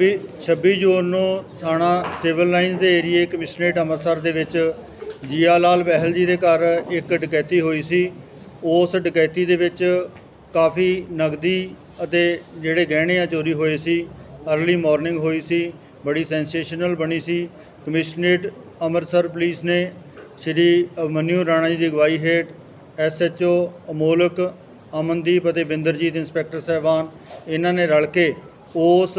26 26 ਜੂਨ ਨੂੰ ਥਾਣਾ civil lines ਦੇ ਏਰੀਏ ਕਮਿਸ਼ਨਰੇਟ ਅੰਮ੍ਰਿਤਸਰ ਦੇ ਵਿੱਚ ਜੀਆ ਲਾਲ ਬਹਿਲ ਜੀ ਦੇ ਘਰ ਇੱਕ ਡਕੈਤੀ ਹੋਈ ਸੀ। ਉਸ ਡਕੈਤੀ ਦੇ ਵਿੱਚ ਕਾਫੀ ਨਗਦੀ ਅਤੇ ਜਿਹੜੇ ਗਹਿਣੇ ਆ ਚੋਰੀ ਹੋਏ ਸੀ। ਅਰਲੀ ਮਾਰਨਿੰਗ ਹੋਈ ਸੀ, ਬੜੀ ਸੈਂਸੇਸ਼ਨਲ ਬਣੀ ਸੀ। ਕਮਿਸ਼ਨਰੇਟ ਅੰਮ੍ਰਿਤਸਰ ਪੁਲਿਸ ਨੇ ਸ਼੍ਰੀ ਅਮਨਿਊ ਰਾਣਾ ਜੀ ਦੀ ਅਗਵਾਈ ਹੇਠ ਐਸਐਚਓ ਅਮੋਲਕ, ਅਮਨਦੀਪ ਅਤੇ ਬਿੰਦਰਜੀਤ, ਇੰਸਪੈਕਟਰ ਸਾਹਿਬਾਨ ਇਹਨਾਂ ਨੇ ਰਲ ਕੇ ਉਸ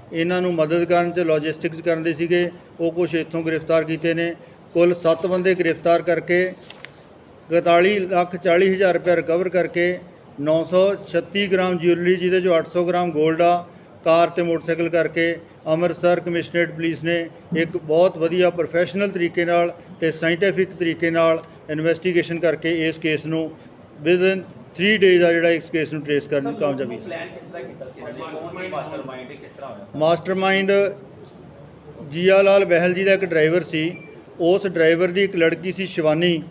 ਇਹਨਾਂ ਨੂੰ ਮਦਦ ਕਰਨ ਚ ਲੌਜਿਸਟਿਕਸ ਕਰਨ ਦੇ ਸੀਗੇ, ਉਹ ਕੁਝ ਇੱਥੋਂ ਗ੍ਰਿਫਤਾਰ ਕੀਤੇ ਨੇ। ਕੁੱਲ 7 ਬੰਦੇ ਗ੍ਰਿਫਤਾਰ ਕਰਕੇ 41 ਲੱਖ 40 ਹਜ਼ਾਰ ਰੁਪਏ ਰਿਕਵਰ ਕਰਕੇ 936 ਗ੍ਰਾਮ ਜਿਊਲਰੀ ਜਿਹਦੇ ਚੋਂ 800 ਗ੍ਰਾਮ 골ਡ ਆ, ਕਾਰ ਤੇ ਮੋਟਰਸਾਈਕਲ ਕਰਕੇ ਅੰਮ੍ਰਿਤਸਰ ਕਮਿਸ਼ਨਰੇਟ ਪੁਲਿਸ ਨੇ ਇੱਕ ਬਹੁਤ ਵਧੀਆ ਪ੍ਰੋਫੈਸ਼ਨਲ ਤਰੀਕੇ ਨਾਲ ਤੇ ਸਾਇੰਟੀਫਿਕ ਤਰੀਕੇ ਨਾਲ ਇਨਵੈਸਟੀਗੇਸ਼ਨ ਕਰਕੇ ਇਸ ਕੇਸ ਨੂੰ ਵਿਦਨ 3 ਡੇਜ਼ ਆ ਜਿਹੜਾ ਇਸ ਕੇਸ ਨੂੰ ਟ੍ਰੇਸ ਕਰਨ ਦੀ ਕਾਮਯਾਬੀ ਪਲਾਨ ਕਿਸ ਤਰ੍ਹਾਂ ਕੀਤਾ ਸੀ? ਇਹਨਾਂ ਨੇ? ਕੌਣ ਸੀ ਮਾਸਟਰਮਾਈਂਡ ਕਿਸ ਤਰ੍ਹਾਂ ਹੋਇਆ? ਮਾਸਟਰਮਾਈਂਡ ਜੀਆ ਲਾਲ ਬਹਿਲ ਜੀ ਦਾ ਇੱਕ ਡਰਾਈਵਰ ਸੀ। ਉਸ ਡਰਾਈਵਰ ਦੀ ਇੱਕ ਲੜਕੀ ਸੀ ਸ਼ਿਵਾਨੀ।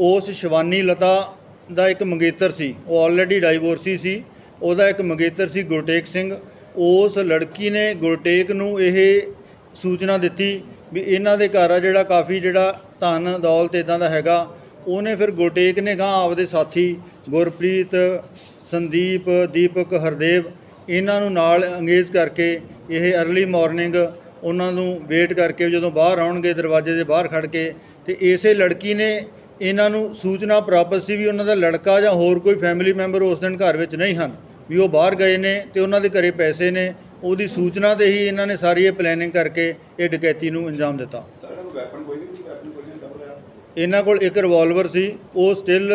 ਉਸ ਸ਼ਿਵਾਨੀ ਲਤਾ ਦਾ ਇੱਕ ਮੰਗੇਤਰ ਸੀ। ਉਹ ਆਲਰੇਡੀ ਡਾਈਵੋਰਸੀ ਸੀ। ਉਹਦਾ ਇੱਕ ਮੰਗੇਤਰ ਸੀ ਗੁਰਟੇਕ ਸਿੰਘ। ਉਸ ਲੜਕੀ ਨੇ ਗੁਰਟੇਕ ਨੂੰ ਇਹ ਸੂਚਨਾ ਦਿੱਤੀ ਵੀ ਇਹਨਾਂ ਦੇ ਘਰ ਆ ਜਿਹੜਾ ਕਾਫੀ ਜਿਹੜਾ ਧਨ ਦੌਲਤ ਇਦਾਂ ਦਾ ਹੈਗਾ। ਉਹਨੇ ਫਿਰ ਗੁਰਟੇਕ ਨੇ ਗਾਂ ਆਪਦੇ ਸਾਥੀ ਗੁਰਪ੍ਰੀਤ, ਸੰਦੀਪ, ਦੀਪਕ, ਹਰਦੇਵ, ਇਹਨਾਂ ਨੂੰ ਨਾਲ ਅੰਗੇਜ ਕਰਕੇ ਇਹ ਅਰਲੀ ਮਾਰਨਿੰਗ ਉਹਨਾਂ ਨੂੰ ਵੇਟ ਕਰਕੇ ਜਦੋਂ ਬਾਹਰ ਆਉਣਗੇ, ਦਰਵਾਜ਼ੇ ਦੇ ਬਾਹਰ ਖੜ ਕੇ ਤੇ ਇਸੇ ਲੜਕੀ ਨੇ ਇਹਨਾਂ ਨੂੰ ਸੂਚਨਾ ਪ੍ਰਾਪਤ ਸੀ ਵੀ ਉਹਨਾਂ ਦਾ ਲੜਕਾ ਜਾਂ ਹੋਰ ਕੋਈ ਫੈਮਿਲੀ ਮੈਂਬਰ ਉਸ ਦਿਨ ਘਰ ਵਿੱਚ ਨਹੀਂ ਹਨ, ਵੀ ਉਹ ਬਾਹਰ ਗਏ ਨੇ ਤੇ ਉਹਨਾਂ ਦੇ ਘਰੇ ਪੈਸੇ ਨੇ, ਉਹਦੀ ਸੂਚਨਾ ਤੇ ਹੀ ਇਹਨਾਂ ਨੇ ਸਾਰੀ ਇਹ ਪਲੈਨਿੰਗ ਕਰਕੇ ਇਹ ਡਕੈਤੀ ਨੂੰ ਅੰਜਾਮ ਦਿੱਤਾ। ਇਹਨਾਂ ਕੋਲ ਇੱਕ ਰਿਵਾਲਵਰ ਸੀ, ਉਹ ਸਟਿਲ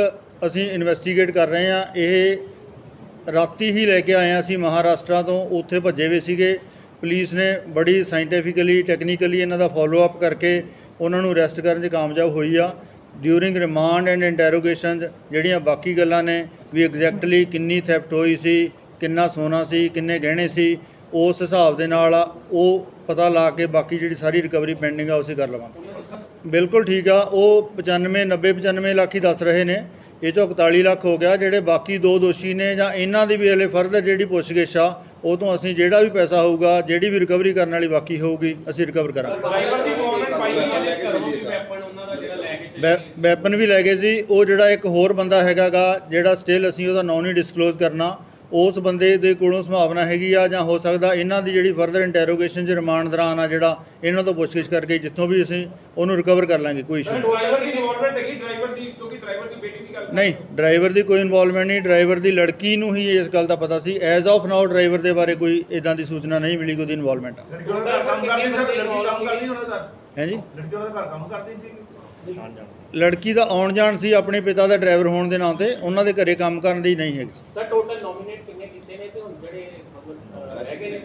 ਅਸੀਂ ਇਨਵੈਸਟੀਗੇਟ ਕਰ ਰਹੇ ਹਾਂ। ਇਹ ਰਾਤੀ ਹੀ ਲੈ ਕੇ ਆਏ ਹਾਂ ਅਸੀਂ ਮਹਾਰਾਸ਼ਟਰ ਤੋਂ, ਉੱਥੇ ਭੱਜੇ ਹੋਏ ਸੀਗੇ। ਪੁਲਿਸ ਨੇ ਬੜੀ ਸਾਇੰਟੀਫਿਕਲੀ ਟੈਕਨੀਕਲੀ ਇਹਨਾਂ ਦਾ ਫਾਲੋ ਅਪ ਕਰਕੇ ਉਹਨਾਂ ਨੂੰ ਅਰੈਸਟ ਕਰਨ 'ਚ ਕਾਮਯਾਬ ਹੋਈ ਆ। ਡਿਊਰਿੰਗ ਰਿਮਾਂਡ ਐਂਡ ਇੰਟਰੋਗੇਸ਼ਨ ਜਿਹੜੀਆਂ ਬਾਕੀ ਗੱਲਾਂ ਨੇ, ਵੀ ਐਗਜ਼ੈਕਟਲੀ ਕਿੰਨੀ ਥੈਫਟ ਹੋਈ ਸੀ, ਕਿੰਨਾ ਸੋਨਾ ਸੀ, ਕਿੰਨੇ ਗਹਿਣੇ ਸੀ, ਉਸ ਹਿਸਾਬ ਦੇ ਨਾਲ ਉਹ ਪਤਾ ਲਾ ਕੇ ਬਾਕੀ ਜਿਹੜੀ ਸਾਰੀ ਰਿਕਵਰੀ ਪੈਂਡਿੰਗ ਆ ਉਸੇ ਕਰ ਲਵਾਂਗੇ। ਬਿਲਕੁਲ ਠੀਕ ਆ ਉਹ 95 90 95 ਲੱਖ ਹੀ ਦੱਸ ਰਹੇ ਨੇ। ਇਹ ਚੋਂ 41 ਲੱਖ ਹੋ ਗਿਆ ਜਿਹੜੇ ਬਾਕੀ ਦੋ ਦੋਸ਼ੀ ਨੇ ਜਾਂ ਇਹਨਾਂ ਦੀ ਵੀ ਹਲੇ ਫਰਦਰ ਜਿਹੜੀ ਪੁੱਛਗਿੱਛ ਆ ਉਹ ਤੋਂ ਅਸੀਂ ਜਿਹੜਾ ਵੀ ਪੈਸਾ ਹੋਊਗਾ ਜਿਹੜੀ ਵੀ ਰਿਕਵਰੀ ਕਰਨ ਵਾਲੀ ਬਾਕੀ ਹੋਊਗੀ ਅਸੀਂ ਰਿਕਵਰ ਕਰਾਂਗੇ। ਵੈਪਨ ਵੈ- ਲੈ ਗਏ ਸੀ ਉਹ ਜਿਹੜਾ ਇੱਕ ਹੋਰ ਬੰਦਾ ਹੈਗਾਗਾ ਜਿਹੜਾ ਸਟਿਲ ਅਸੀਂ ਉਹਦਾ ਨਾਂ ਨਹੀਂ ਡਿਸਕਲੋਜ਼ ਕਰਨਾ ਉਸ ਬੰਦੇ ਦੇ ਕੋਲੋਂ ਸੰਭਾਵਨਾ ਹੈਗੀ ਆ ਜਾਂ ਹੋ ਸਕਦਾ ਇਹਨਾਂ ਦੀ ਜਿਹੜੀ ਫਰਦਰ ਇੰਟਰੋਗੇਸ਼ਨ ਚ ਰਿਮਾਂਡ ਦੌਰਾਨ ਆ ਜਿਹੜਾ ਇਹਨਾਂ ਤੋਂ ਪੁੱਛਗਿੱਛ ਕਰਕੇ ਜਿੱਥੋਂ ਵੀ ਅਸੀਂ ਉਹਨੂੰ ਰਿਕਵਰ ਕਰ ਲਾਂਗੇ ਕੋਈ ਇਸ਼ੂ ਨਹੀਂ। ਡਰਾਈਵਰ ਦੀ ਇਨਵੋਲਵਮੈਂਟ ਹੈਗੀ? ਡਰਾਈਵਰ ਦੀ ਕਿਉਂਕਿ ਡਰਾਈਵਰ ਦੀ ਬੇਟੀ ਦੀ ਗੱਲ ਨਹੀਂ ਡਰਾਈਵਰ ਦੀ ਕੋਈ ਇਨਵੋਲਵਮੈਂਟ ਨਹੀਂ ਡਰਾਈਵਰ ਦੀ ਲੜਕੀ ਨੂੰ ਹੀ ਇਸ ਗੱਲ ਦਾ ਪਤਾ ਸੀ। ਐਜ਼ ਆਫ ਨਾਓ ਡਰਾਈਵਰ ਦੇ ਬਾਰੇ ਕੋਈ ਇਦਾਂ ਦੀ ਸੂਚਨਾ ਨਹੀਂ ਮਿਲੀ ਕਿ ਉਹਦੀ ਇਨਵੋਲਵਮੈਂਟ ਆ। ਲੜਕੀ ਉਹਨਾਂ ਦਾ ਕੰਮ ਕਰਦੀ ਸੀ ਲੜਕੀ ਕੰਮ ਕਰਦੀ ਉਹਨਾਂ ਦਾ ਹੈ ਜੀ? ਲੜਕੀ ਦਾ ਘਰ ਕੰਮ ਕਰਦੀ ਸੀ? ਲੜਕੀ ਦਾ ਆਉਣ ਜਾਣ ਸੀ ਆਪਣੇ ਪਿਤਾ ਦਾ ਡਰਾਈਵਰ ਹੋਣ ਦੇ ਨਾਂ ਤੇ ਉਹਨਾਂ ਦੇ ਘਰੇ ਕੰਮ ਕਰਨ ਦੀ ਨਹੀਂ ਹੈਗੀ ਸਰ ਟੋਟਲ ਨੋਮੀਨੇਟ ਕਿੰਨੇ ਕੀਤੇ ਨੇ ਤੇ ਹੁਣ ਜਿਹੜੇ ਨੇ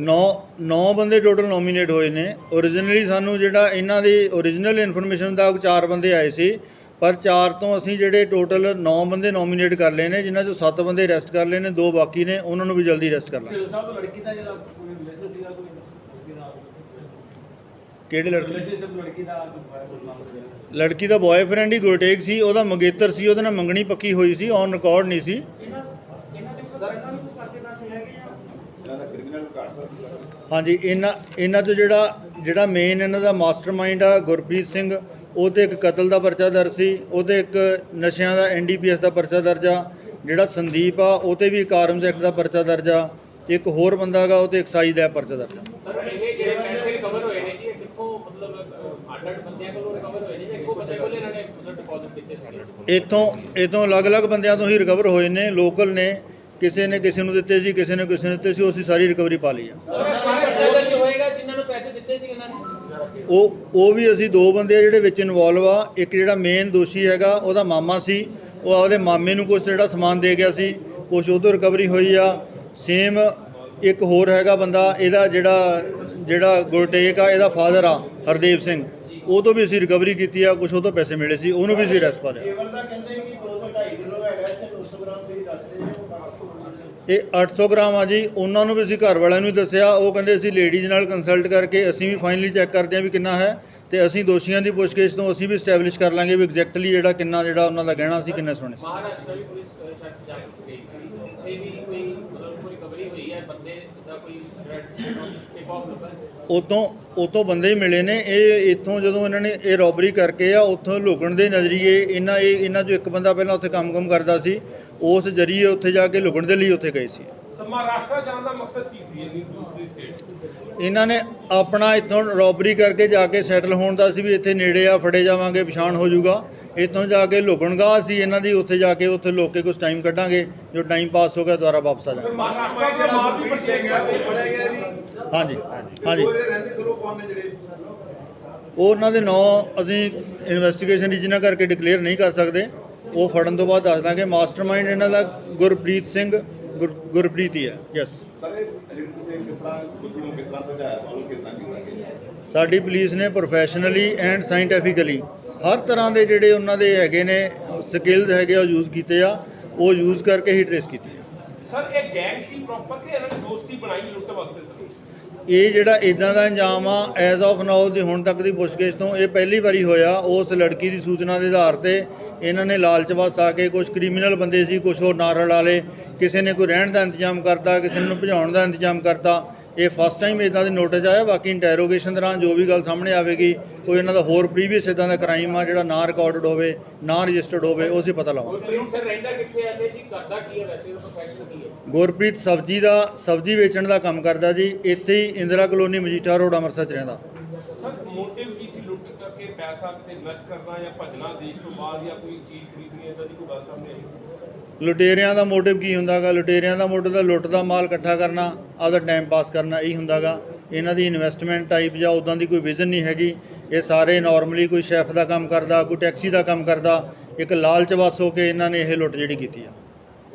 ਨੌ ਨੌ ਬੰਦੇ ਟੋਟਲ ਨੋਮੀਨੇਟ ਹੋਏ ਨੇ। ਓਰੀਜਨਲੀ ਸਾਨੂੰ ਜਿਹੜਾ ਇਹਨਾਂ ਦੀ ਓਰੀਜਨਲ ਇਨਫੋਰਮੇਸ਼ਨ ਦਾ ਚਾਰ ਬੰਦੇ ਆਏ ਸੀ ਪਰ ਚਾਰ ਤੋਂ ਅਸੀਂ ਜਿਹੜੇ ਟੋਟਲ 9 ਬੰਦੇ ਨੋਮੀਨੇਟ ਕਰ ਲਏ ਨੇ ਜਿਨ੍ਹਾਂ ਚੋਂ 7 ਬੰਦੇ ਅਰੈਸਟ ਕਰ ਲਏ ਨੇ ਦੋ ਬਾਕੀ ਨੇ ਉਹਨਾਂ ਨੂੰ ਵੀ ਜਲਦੀ ਅਰੈਸਟ ਕਰ ਲਾਂਗੇ। ਸਭ ਲੜਕੀ ਦਾ ਜਿਹੜਾ ਕੋਈ ਰਿਲੇਸ਼ਨ ਸੀਗਾ ਕੋਈ ਲੜਕੀ ਦਾ ਕਿਹੜੇ ਲੜਕੇ? ਲੜਕੀ ਦਾ ਲੜਕੀ ਬॉयਫ੍ਰੈਂਡ ਹੀ ਗੁਰਟੇਕ ਸੀ ਉਹਦਾ ਮੰਗੇਤਰ ਸੀ ਉਹਦੇ ਨਾਲ ਮੰਗਣੀ ਪੱਕੀ ਹੋਈ ਸੀ ਔਨ ਰਿਕਾਰਡ ਨਹੀਂ ਸੀ। ਹਾਂਜੀ ਇਹਨਾਂ ਇਹਨਾਂ ਤੋਂ ਜਿਹੜਾ ਜਿਹੜਾ ਮੇਨ ਇਹਨਾਂ ਦਾ ਮਾਸਟਰਮਾਈਂਡ ਆ ਗੁਰਪ੍ਰੀਤ ਸਿੰਘ ਉਹ ਤੇ ਇੱਕ ਕਤਲ ਦਾ ਪਰਚਾ ਦਰਜ ਸੀ ਉਹਦੇ ਇੱਕ ਨਸ਼ਿਆਂ ਦਾ ਐਨਡੀਪੀਐਸ ਦਾ ਪਰਚਾ ਦਰਜ ਆ ਜਿਹੜਾ ਸੰਦੀਪ ਆ ਉਹ ਤੇ ਵੀ ਇੱਕ ਆਰਮਸ ਐਕਟ ਦਾ ਪਰਚਾ ਦਰਜ ਆ ਇੱਕ ਹੋਰ ਬੰਦਾ ਹੈਗਾ ਉਹ ਤੇ ਐਕਸਾਈਜ਼ ਦਾ ਪਰਚਾ ਦਰਜ ਆ। ਸਰ ਇਹ ਜਿਹੜੇ ਪੈਸੇ ਰਿਕਵਰ ਹੋਏ ਨੇ ਜੀ ਇਹ ਕਿੱਥੋਂ ਮਤਲਬ ਅਹ, ਅੱਡ ਅੱਡ ਬੰਦਿਆਂ ਕੋਲੋਂ ਰਿਕਵਰ ਹੋਏ ਨੇ ਜਾਂ? ਇੱਕੋ ਬੰਦੇ ਕੋਲ ਇਹਨਾਂ ਨੇ ਮਤਲਬ ਡਿਪੋਜ਼ਿਟ ਕੀਤੇ ਸੀ? ਇੱਥੋਂ ਇੱਥੋਂ ਅਲੱਗ-ਅਲੱਗ ਬੰਦਿਆਂ ਤੋਂ ਹੀ ਰਿਕਵਰ ਹੋਏ ਨੇ ਲੋਕਲ ਨੇ ਕਿਸੇ ਨੇ ਕਿਸੇ ਨੂੰ ਦਿੱਤੇ ਸੀ ਕਿਸੇ ਨੇ ਕਿਸੇ ਨੂੰ ਦਿੱਤੇ ਸੀ ਉਹ ਅਸੀਂ ਸਾਰੀ ਰਿਕਵਰੀ ਪਾ ਲਈ ਆ ਪਰਚਾ ਦਰਜ ਹੋਏਗਾ ਜਿਨ੍ਹਾਂ ਨੂੰ ਪੈਸੇ ਦਿੱਤੇ ਸੀ ਉਹਨਾਂ ਨੇ ਉਹ ਉਹ ਵੀ ਅਸੀਂ ਦੋ ਬੰਦੇ ਆ ਜਿਹੜੇ ਵਿੱਚ ਇਨਵੋਲਵ ਆ। ਇੱਕ ਜਿਹੜਾ ਮੇਨ ਦੋਸ਼ੀ ਹੈਗਾ, ਉਹਦਾ ਮਾਮਾ ਸੀ। ਉਹ ਆਪਦੇ ਮਾਮੇ ਨੂੰ ਕੁਝ ਜਿਹੜਾ ਸਮਾਨ ਦੇ ਗਿਆ ਸੀ। ਕੁਝ ਉਹ ਤੋਂ ਰਿਕਵਰੀ ਹੋਈ ਆ। ਸੇਮ ਇੱਕ ਹੋਰ ਹੈਗਾ ਬੰਦਾ, ਇਹਦਾ ਜਿਹੜਾ ਜਿਹੜਾ ਗੁਰਟੇਕ ਆ, ਇਹਦਾ ਫਾਦਰ ਆ, ਹਰਦੇਵ ਸਿੰਘ। ਉਹ ਤੋਂ ਵੀ ਅਸੀਂ ਰਿਕਵਰੀ ਕੀਤੀ ਆ ਕੁਝ ਉਹ ਤੋਂ ਪੈਸੇ ਮਿਲੇ ਸੀ। ਉਹਨੂੰ ਵੀ ਅਸੀਂ ਰੈਸਟ ਪਾ ਲਿਆ। 2 ਤੋਂ 2.5 ਕਿਲੋ ਹੈਗਾ ਇੱਥੇ 200 ਗ੍ਰਾਮ ਤੁਸੀਂ ਦੱਸ ਰਹੇ ਹੋ ਇਹ 800 ਗ੍ਰਾਮ ਆ ਜੀ ਉਹਨਾਂ ਨੂੰ ਵੀ ਅਸੀਂ ਘਰ ਵਾਲਿਆਂ ਨੂੰ ਦੱਸਿਆ ਉਹ ਕਹਿੰਦੇ ਅਸੀਂ ਲੇਡੀਜ਼ ਨਾਲ ਕੰਸਲਟ ਕਰਕੇ ਅਸੀਂ ਵੀ ਫਾਈਨਲੀ ਚੈੱਕ ਕਰਦੇ ਹਾਂ ਵੀ ਕਿੰਨਾ ਹੈ ਤੇ ਅਸੀਂ ਦੋਸ਼ੀਆਂ ਦੀ ਪੁੱਛਗਿੱਛ ਤੋਂ ਅਸੀਂ ਵੀ ਸਟੈਬਲਿਸ਼ ਕਰ ਲਾਂਗੇ ਵੀ ਐਗਜ਼ੈਕਟਲੀ ਜਿਹੜਾ ਕਿੰਨਾ ਜਿਹੜਾ ਉਹਨਾਂ ਦਾ ਗਹਿਣਾ ਸੀ ਕਿੰਨੇ ਸੋਨੇ ਸੀ। ਮਹਾਰਾਸ਼ਟਰ ਵੀ ਪੁਲਿਸ ਅਹ, ਸ਼ਾਇਦ ਜਾ ਕੇ ਗਈ ਸੀ ਉੱਥੇ ਵੀ ਕੋਈ ਮਤਲਬ ਕੋਈ ਰਿਕਵਰੀ ਹੋਈ ਹੈ ਬੰਦੇ ਦਾ ਕੋਈ ਉਤੋਂ ਉਤੋਂ ਬੰਦੇ ਹੀ ਮਿਲੇ ਨੇ। ਇਹ ਇੱਥੋਂ ਜਦੋਂ ਇਹਨਾਂ ਨੇ ਇਹ ਰੋਬਰੀ ਕਰਕੇ ਆ ਉੱਥੋਂ ਲੁਕਣ ਦੇ ਨਜ਼ਰੀਏ ਇਹਨਾਂ ਇਹ ਇਹਨਾਂ ਚੋਂ ਇੱਕ ਬੰਦਾ ਪਹਿਲਾਂ ਉੱਥੇ ਕੰਮ-ਕੰਮ ਕਰਦਾ ਸੀ। ਉਸ ਜਰੀਏ ਉੱਥੇ ਜਾ ਕੇ ਲੁਕਣ ਦੇ ਲਈ ਉੱਥੇ ਗਏ ਸੀ। ਮਹਾਰਾਸ਼ਟਰ ਜਾਣ ਦਾ ਮਕਸਦ ਕੀ ਸੀ ਇੰਨੀ ਦੂਸਰੀ ਸਟੇਟ ਇਹਨਾਂ ਨੇ ਆਪਣਾ ਇੱਥੋਂ ਰੋਬਰੀ ਕਰਕੇ ਜਾ ਕੇ ਸੈਟਲ ਹੋਣ ਦਾ ਸੀ ਵੀ ਇੱਥੇ ਨੇੜੇ ਆ ਫੜੇ ਜਾਵਾਂਗੇ ਪਛਾਣ ਹੋ ਜਾਊਗਾ। ਇੱਥੋਂ ਜਾ ਕੇ ਲੁਕਣਗਾਹ ਸੀ ਇਹਨਾਂ ਦੀ ਉੱਥੇ ਜਾ ਕੇ ਉੱਥੇ ਲੋਕ ਕੁਝ ਟਾਈਮ ਕੱਢਾਂਗੇ। ਜੋ ਟਾਈਮ ਪਾਸ ਹੋ ਗਿਆ ਦੁਬਾਰਾ ਵਾਪਸ ਆ ਜਾਵਾਂਗੇ ਦਾ ਹਾਂਜੀ। ਹਾਂਜੀ। ਉਹ ਜਿਹੜੇ ਰਹਿੰਦੇ ਥਰੂ ਕੌਣ ਨੇ ਜਿਹੜੇ? ਉਹ ਉਹਨਾਂ ਦੇ ਨਾਂ ਅਸੀਂ ਇਨਵੈਸਟੀਗੇਸ਼ਨ ਰੀਜਨਾ ਕਰਕੇ ਡਿਕਲੇਅਰ ਨਹੀਂ ਕਰ ਸਕਦੇ ਉਹ ਫੜਨ ਤੋਂ ਬਾਅਦ ਦੱਸ ਦਾਂਗੇ। ਮਾਸਟਰਮਾਈਂਡ ਇਹਨਾਂ ਦਾ ਗੁਰਪ੍ਰੀਤ ਸਿੰਘ ਗੁਰ- ਗੁਰਪ੍ਰੀਤ ਹੀ ਹੈ। ਯੈਸ ਸਾਡੀ ਪੁਲਿਸ ਨੇ ਪ੍ਰੋਫੈਸ਼ਨਲੀ ਐਂਡ ਸਾਇੰਟੀਫਿਕਲੀ ਹਰ ਤਰ੍ਹਾਂ ਦੇ ਜਿਹੜੇ ਉਹਨਾਂ ਦੇ ਹੈਗੇ ਨੇ ਸਕਿੱਲਸ ਹੈਗੇ ਆ, ਉਹ ਯੂਜ਼ ਕੀਤੇ ਆ। ਉਹ ਯੂਜ਼ ਕਰਕੇ ਹੀ ਟ੍ਰੇਸ ਕੀਤੀ ਆ। ਸਰ ਇਹ ਗੈਂਗ ਸੀ ਪ੍ਰੋਪਰ ਕਿ ਇਹਨਾਂ ਨੇ ਦੋਸਤੀ ਬਣਾਈ ਲੁੱਟ ਵਾਸਤੇ? ਇਹ ਜਿਹੜਾ ਇਦਾਂ ਦਾ ਇੰਜਾਮ ਆ ਐਜ਼ ਆਫ ਨਾਓ ਦੀ ਹੁਣ ਤੱਕ ਦੀ ਪੁੱਛਗਿੱਛ ਤੋਂ ਇਹ ਪਹਿਲੀ ਵਾਰੀ ਹੋਇਆ, ਉਸ ਲੜਕੀ ਦੀ ਸੂਚਨਾ ਦੇ ਆਧਾਰ ਤੇ ਇਹਨਾਂ ਨੇ ਲਾਲਚ ਵਸ ਆ ਕੇ ਕੁਝ ਕ੍ਰਿਮੀਨਲ ਬੰਦੇ ਸੀ ਕੁਝ ਹੋਰ ਨਾਰਲ ਵਾਲੇ ਕਿਸੇ ਨੇ ਕੋਈ ਰਹਿਣ ਦਾ ਇੰਤਜ਼ਾਮ ਕਰਤਾ, ਕਿਸੇ ਨੂੰ ਭਜਾਉਣ ਦਾ ਇੰਤਜ਼ਾਮ ਕਰਤਾ ਇਹ ਫਸਟ ਟਾਈਮ ਇਦਾਂ ਦੇ ਨੋਟਿਸ ਆਇਆ ਬਾਕੀ ਇੰਟਰੋਗੇਸ਼ਨ ਦੌਰਾਨ ਜੋ ਵੀ ਗੱਲ ਸਾਹਮਣੇ ਆਵੇਗੀ ਕੋਈ ਇਹਨਾਂ ਦਾ ਹੋਰ ਪ੍ਰੀਵੀਅਸ ਇਦਾਂ ਦਾ ਕ੍ਰਾਈਮ ਆ ਜਿਹੜਾ ਨਾ ਰਿਕਾਰਡਡ ਹੋਵੇ ਨਾ ਰਜਿਸਟਰਡ ਹੋਵੇ ਉਹ ਅਸੀਂ ਪਤਾ ਲਾਵਾਂਗੇ। ਗੁਰਪ੍ਰੀਤ ਸਰ ਰਹਿੰਦਾ ਕਿੱਥੇ ਹੈ ਤੇ ਜੀ ਕਰਦਾ ਕੀ ਹੈ ਵੈਸੇ ਉਹਦਾ ਪ੍ਰੋਫੈਸ਼ਨ ਕੀ ਹੈ ਗੁਰਪ੍ਰੀਤ ਸਬਜ਼ੀ ਦਾ ਸਬਜ਼ੀ ਵੇਚਣ ਦਾ ਕੰਮ ਕਰਦਾ ਜੀ ਇੱਥੇ ਹੀ ਇੰਦਰਾ ਕਲੋਨੀ ਮਜੀਠਾ ਰੋਡ ਅੰਮ੍ਰਿਤਸਰ ਚ ਰਹਿੰਦਾ ਸਰ ਮੋਟਿਵ ਕੀ ਸੀ ਲੁੱਟ ਕਰਕੇ ਪੈਸਾ ਕਿਤੇ ਇਨਵੈਸਟ ਕਰਨਾ ਜਾਂ ਭਜਣਾ ਦੇਸ਼ ਤੋਂ ਬਾਅਦ ਜਾਂ ਕੋਈ ਚੀਜ਼ ਖਰੀਦਣੀ ਇਦਾਂ ਦੀ ਕੋਈ ਗੱਲ ਸਾਹਮਣੇ ਆਈ ਲੁਟੇਰਿਆਂ ਦਾ ਮੋਟਿਵ ਕੀ ਹੁੰਦਾਗਾ? ਲੁਟੇਰਿਆਂ ਦਾ ਮੋਟਿਵ ਤਾਂ ਲੁੱਟ ਦਾ ਮਾਲ ਇਕੱਠਾ ਕਰਨਾ ਆਪਦਾ ਟਾਈਮ ਪਾਸ ਕਰਨਾ ਇਹੀ ਹੁੰਦਾਗਾ। ਇਹਨਾਂ ਦੀ ਇਨਵੈਸਟਮੈਂਟ ਟਾਈਪ ਜਾਂ ਉਦਾਂ ਦੀ ਕੋਈ ਵਿਜ਼ਨ ਨਹੀਂ ਹੈਗੀ। ਇਹ ਸਾਰੇ ਨਾਰਮਲੀ ਕੋਈ ਸ਼ੈਫ ਦਾ ਕੰਮ ਕਰਦਾ ਕੋਈ ਟੈਕਸੀ ਦਾ ਕੰਮ ਕਰਦਾ ਇੱਕ ਲਾਲਚ ਵਸ ਹੋ ਕੇ ਇਹਨਾਂ ਨੇ ਇਹ ਲੁੱਟ ਜਿਹੜੀ ਕੀਤੀ ਆ।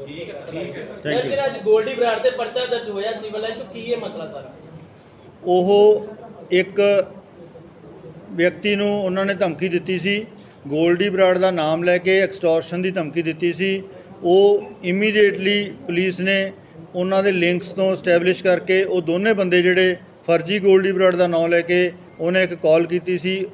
ਠੀਕ ਹੈ ਠੀਕ ਹੈ ਸਰ। ਜਿਹੜਾ ਅੱਜ ਗੋਲਡੀ ਬਰਾੜ ਤੇ ਪਰਚਾ ਦਰਜ ਹੋਇਆ ਸਿਵਲ ਚ ਕੀ ਹੈ ਮਸਲਾ ਸਾਰਾ? ਉਹ ਇੱਕ ਵਿਅਕਤੀ ਨੂੰ ਉਹਨਾਂ ਨੇ ਧਮਕੀ ਦਿੱਤੀ ਸੀ। ਗੋਲਡੀ ਬਰਾੜ ਦਾ ਨਾਮ ਲੈ ਕੇ ਐਕਸਟੋਰਸ਼ਨ ਦੀ ਧਮਕੀ ਦਿੱਤੀ ਸੀ। ਉਹ ਇਮੀਡੀਏਟਲੀ ਪੁਲਿਸ ਨੇ ਉਹਨਾਂ ਦੇ ਲਿੰਕਸ ਤੋਂ ਸਟੈਬਲਿਸ਼ ਕਰਕੇ ਉਹ ਦੋਨੇ ਬੰਦੇ ਜਿਹੜੇ ਫਰਜ਼ੀ ਗੋਲਡੀ ਬਰਾੜ ਦਾ ਨਾਮ ਲੈ ਕੇ ਉਹਨੇ ਇੱਕ ਕਾਲ ਕੀਤੀ ਸੀ।